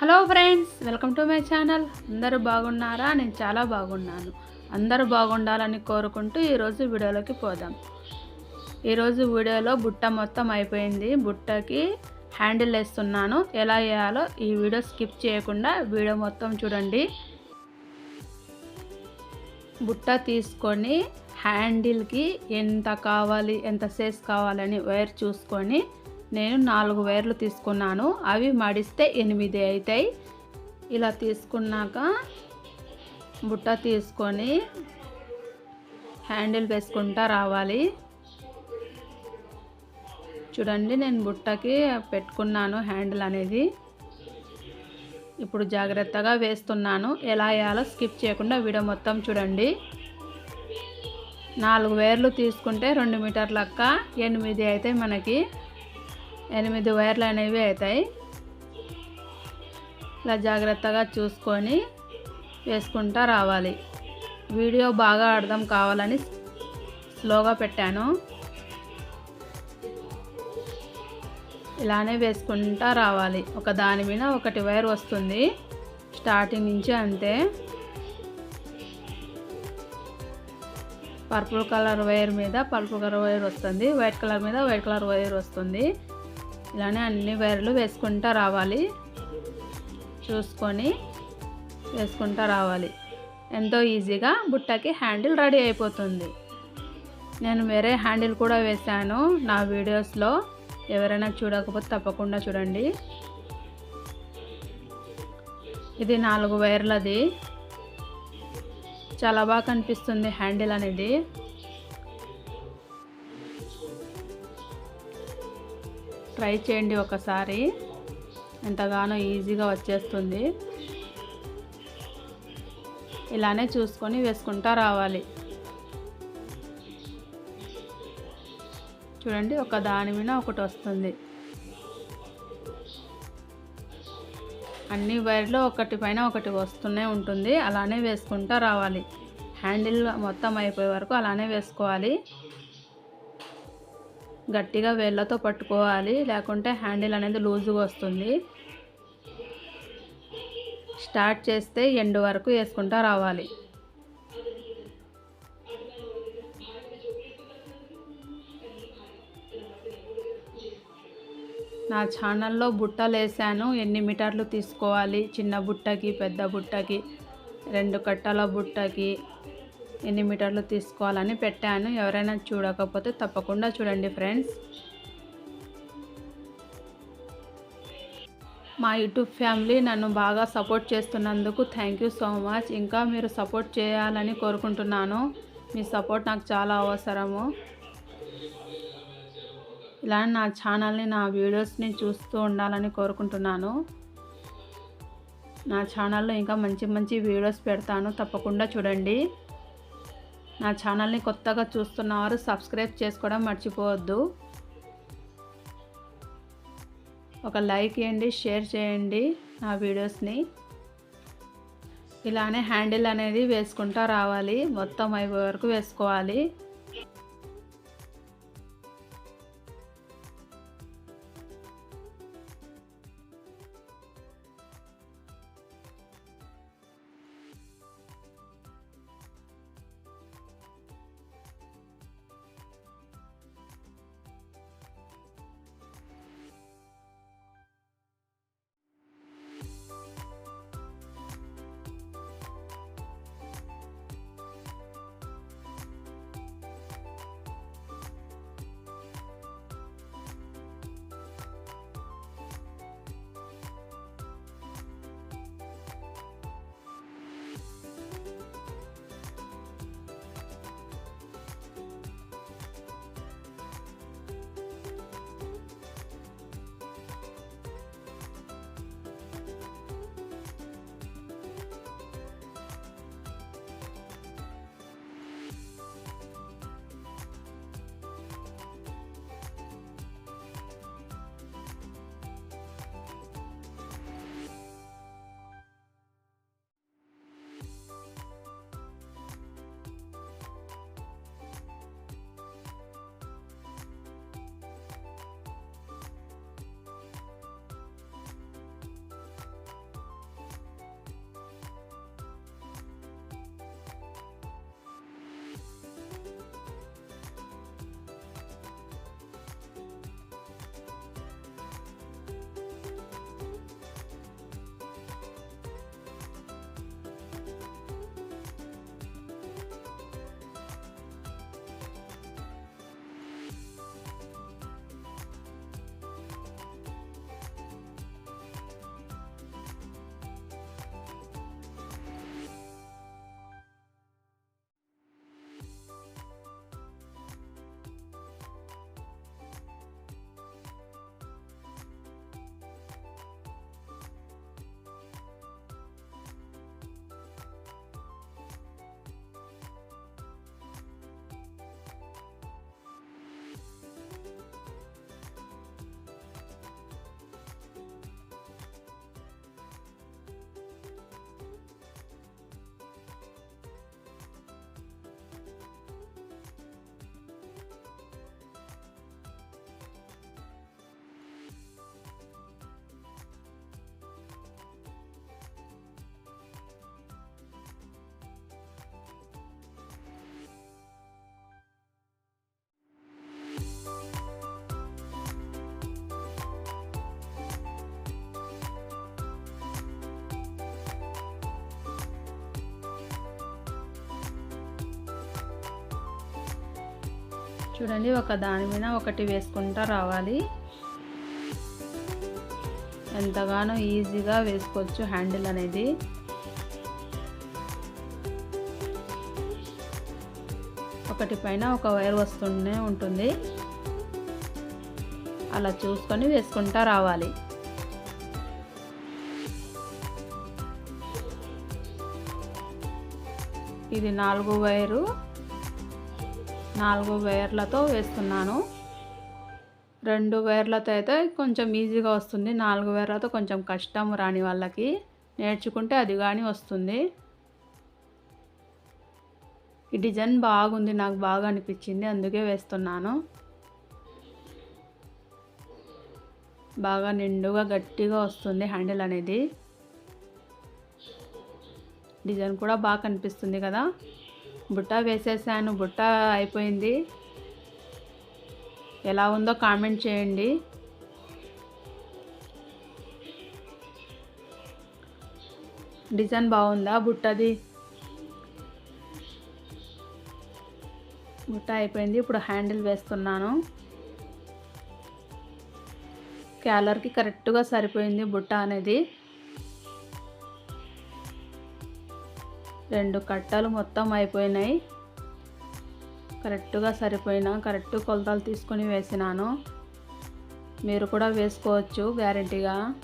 Hello friends welcome to my channel. అందరూ బాగున్నారా? నేను చాలా బాగున్నాను. అందరూ బాగుండాలని కోరుకుంటూ ఈరోజు వీడియోలోకి పోదాం. ఈరోజు వీడియోలో బుట్ట మొత్తం అయిపోయింది. బుట్టకి హ్యాండిల్ వేస్తున్నాను. ఎలా వేయాలో ఈ వీడియో స్కిప్ చేయకుండా వీడియో మొత్తం చూడండి. బుట్ట తీసుకొని హ్యాండిల్కి ఎంత కావాలి ఎంత సేస్ కావాలని వైర్ చూసుకొని నేను నాలుగు వైర్లు తీసుకున్నాను. అవి మడిస్తే ఎనిమిది అవుతాయి ఇలా తీసుకున్నాక బుట్ట తీసుకొని హ్యాండిల్ వేసుకుంటా రావాలి. చూడండి నేను బుట్టకి పెట్టుకున్నాను హ్యాండిల్ అనేది. ఇప్పుడు జాగ్రత్తగా వేస్తున్నాను. ఎలా వేయాలో స్కిప్ చేయకుండా వీడియో మొత్తం చూడండి. నాలుగు వేర్లు తీసుకుంటే రెండు మీటర్ లెక్క ఎనిమిది అయితే మనకి. ఎనిమిది వైర్లు అనేవి అవుతాయి. ఇలా జాగ్రత్తగా చూసుకొని వేసుకుంటా రావాలి. వీడియో బాగా అర్థం కావాలని స్లోగా పెట్టాను. ఇలానే వేసుకుంటా రావాలి. ఒక దాని మీద ఒకటి వైర్ వస్తుంది. స్టార్టింగ్ నుంచి అంతే. పర్పుల్ కలర్ వైర్ మీద పర్పుల్ కలర్ వైర్ వస్తుంది. వైట్ కలర్ మీద వైట్ కలర్ వైర్ వస్తుంది. ఇలానే అన్ని వైర్లు వేసుకుంటా రావాలి. చూసుకొని వేసుకుంటా రావాలి. ఎంతో ఈజీగా బుట్టకి హ్యాండిల్ రెడీ అయిపోతుంది. నేను వేరే హ్యాండిల్ కూడా వేశాను నా వీడియోస్లో. ఎవరైనా చూడకపోతే తప్పకుండా చూడండి. ఇది నాలుగు వైర్లది. చాలా బాగా కనిపిస్తుంది హ్యాండిల్ అనేది. ట్రై చేయండి ఒకసారి. ఎంతగానో ఈజీగా వచ్చేస్తుంది. ఇలానే చూసుకొని వేసుకుంటా రావాలి. చూడండి ఒక దాని మీద ఒకటి వస్తుంది. అన్ని వైర్లు ఒకటి పైన ఒకటి వస్తూనే ఉంటుంది. అలానే వేసుకుంటా రావాలి. హ్యాండిల్ మొత్తం అయిపోయే వరకు అలానే వేసుకోవాలి. గట్టిగా వేళ్ళతో పట్టుకోవాలి. లేకుంటే హ్యాండిల్ అనేది లూజుగా వస్తుంది. స్టార్ట్ చేస్తే ఎండు వరకు వేసుకుంటా రావాలి. నా ఛానల్లో బుట్టలు వేసాను. ఎన్ని మీటర్లు తీసుకోవాలి? చిన్న బుట్టకి పెద్ద బుట్టకి రెండు కట్టల బుట్టకి ఎన్ని మీటర్లు తీసుకోవాలని పెట్టాను. ఎవరైనా చూడకపోతే తప్పకుండా చూడండి ఫ్రెండ్స్. మా యూట్యూబ్ ఫ్యామిలీ నన్ను బాగా సపోర్ట్ చేస్తున్నందుకు థ్యాంక్ యూ సో మచ్. ఇంకా మీరు సపోర్ట్ చేయాలని కోరుకుంటున్నాను. మీ సపోర్ట్ నాకు చాలా అవసరము. ఇలా నా ఛానల్ని నా వీడియోస్ని చూస్తూ ఉండాలని కోరుకుంటున్నాను. నా ఛానల్లో ఇంకా మంచి మంచి వీడియోస్ పెడతాను. తప్పకుండా చూడండి. నా ఛానల్ని కొత్తగా చూస్తున్నవారు సబ్స్క్రైబ్ చేసుకోవడం మర్చిపోవద్దు. ఒక లైక్ ఇవ్వండి షేర్ చేయండి నా వీడియోస్ని. ఇలానే హ్యాండిల్ అనేది వేసుకుంటా రావాలి. మొత్తం అయిపోయే వరకు వేసుకోవాలి. చూడండి ఒక దాని మీద ఒకటి వేసుకుంటా రావాలి. ఎంతగానో ఈజీగా వేసుకోవచ్చు హ్యాండిల్ అనేది. ఒకటి పైన ఒక వైర్ వస్తూనే ఉంటుంది. అలా చూసుకొని వేసుకుంటా రావాలి. ఇది నాలుగు వైరు. నాలుగు వైర్లతో వేస్తున్నాను. రెండు వైర్లతో అయితే కొంచెం ఈజీగా వస్తుంది. నాలుగు వేర్లతో కొంచెం కష్టం రాని వాళ్ళకి నేర్చుకుంటే అది కానీ వస్తుంది. ఈ డిజైన్ బాగుంది నాకు బాగా అనిపించింది అందుకే వేస్తున్నాను. బాగా నిండుగా గట్టిగా వస్తుంది హ్యాండిల్ అనేది. డిజైన్ కూడా బాగా కనిపిస్తుంది కదా. బుట్ట వేసేసాను. బుట్ట అయిపోయింది. ఎలా ఉందో కామెంట్ చేయండి. డిజైన్ బాగుందా బుట్టది? బుట్ట అయిపోయింది. ఇప్పుడు హ్యాండిల్ వేస్తున్నాను. క్యాలర్కి కరెక్ట్గా సరిపోయింది బుట్ట అనేది. రెండు కట్టలు మొత్తం అయిపోయినాయి. కరెక్ట్గా సరిపోయినా కరెక్ట్ కొలతలు తీసుకొని వేసినాను. మీరు కూడా వేసుకోవచ్చు గ్యారంటీగా.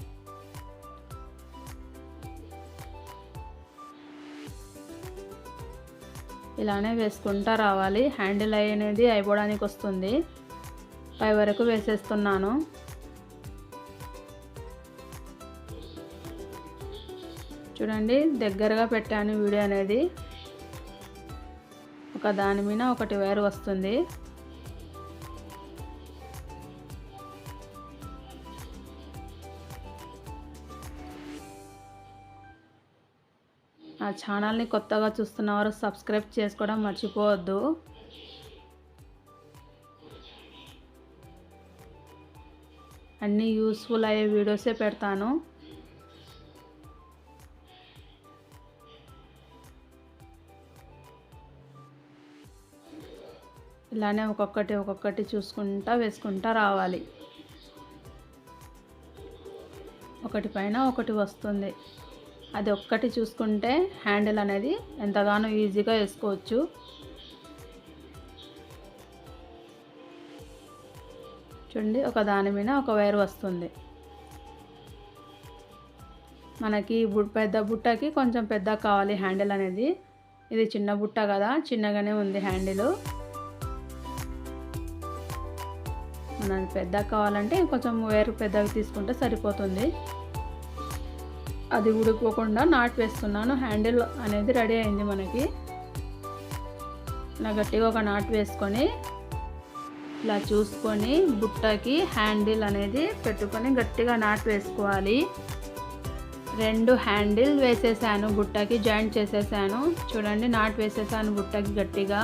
ఇలానే వేసుకుంటా రావాలి. హ్యాండిల్ అనేది అయిపోవడానికి వస్తుంది. పై వరకు వేసేస్తున్నాను. చూడండి దగ్గరగా పెట్టాను వీడియో అనేది. ఒక దాని మీద ఒకటి వైర్ వస్తుంది. నా ఛానల్ని కొత్తగా చూస్తున్నవారు సబ్స్క్రైబ్ చేసుకోవడం మర్చిపోవద్దు. అన్నీ యూస్ఫుల్ అయ్యే వీడియోసే పెడతాను. ఇలానే ఒక్కొక్కటి ఒక్కొక్కటి చూసుకుంటా వేసుకుంటా రావాలి. ఒకటి పైన ఒకటి వస్తుంది. అది ఒక్కటి చూసుకుంటే హ్యాండిల్ అనేది ఎంతగానో ఈజీగా వేసుకోవచ్చు. చూడండి ఒక దాని మీద ఒక వైర్ వస్తుంది. మనకి పెద్ద బుట్టకి కొంచెం పెద్ద కావాలి హ్యాండిల్ అనేది. ఇది చిన్న బుట్ట కదా చిన్నగానే ఉంది హ్యాండిల్. తీసుకున్నాను పెద్ద కావాలంటే కొంచెం వేరు పెద్దవి తీసుకుంటే సరిపోతుంది. అది ఉడిపోకుండా నాట్ వేస్తున్నాను. హ్యాండిల్ అనేది రెడీ అయింది మనకి. ఇలా గట్టిగా ఒక నాట్ వేసుకొని ఇలా చూసుకొని బుట్టకి హ్యాండిల్ అనేది పెట్టుకొని గట్టిగా నాట్ వేసుకోవాలి. రెండు హ్యాండిల్ వేసేసాను బుట్టకి జాయింట్ చేసేసాను. చూడండి నాట్ వేసేసాను బుట్టకి గట్టిగా.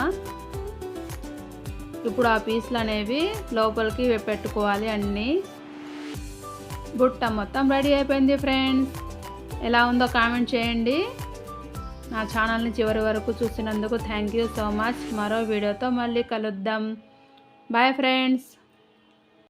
ఇప్పుడు ఆ పీసులు అనేవి లోపలికి పెట్టుకోవాలి అన్నీ. బుట్ట మొత్తం రెడీ అయిపోయింది ఫ్రెండ్స్. ఎలా ఉందో కామెంట్ చేయండి. నా ఛానల్ని చివరి వరకు చూసినందుకు థ్యాంక్ యూ సో మచ్. మరో వీడియోతో మళ్ళీ కలుద్దాం. Bye friends.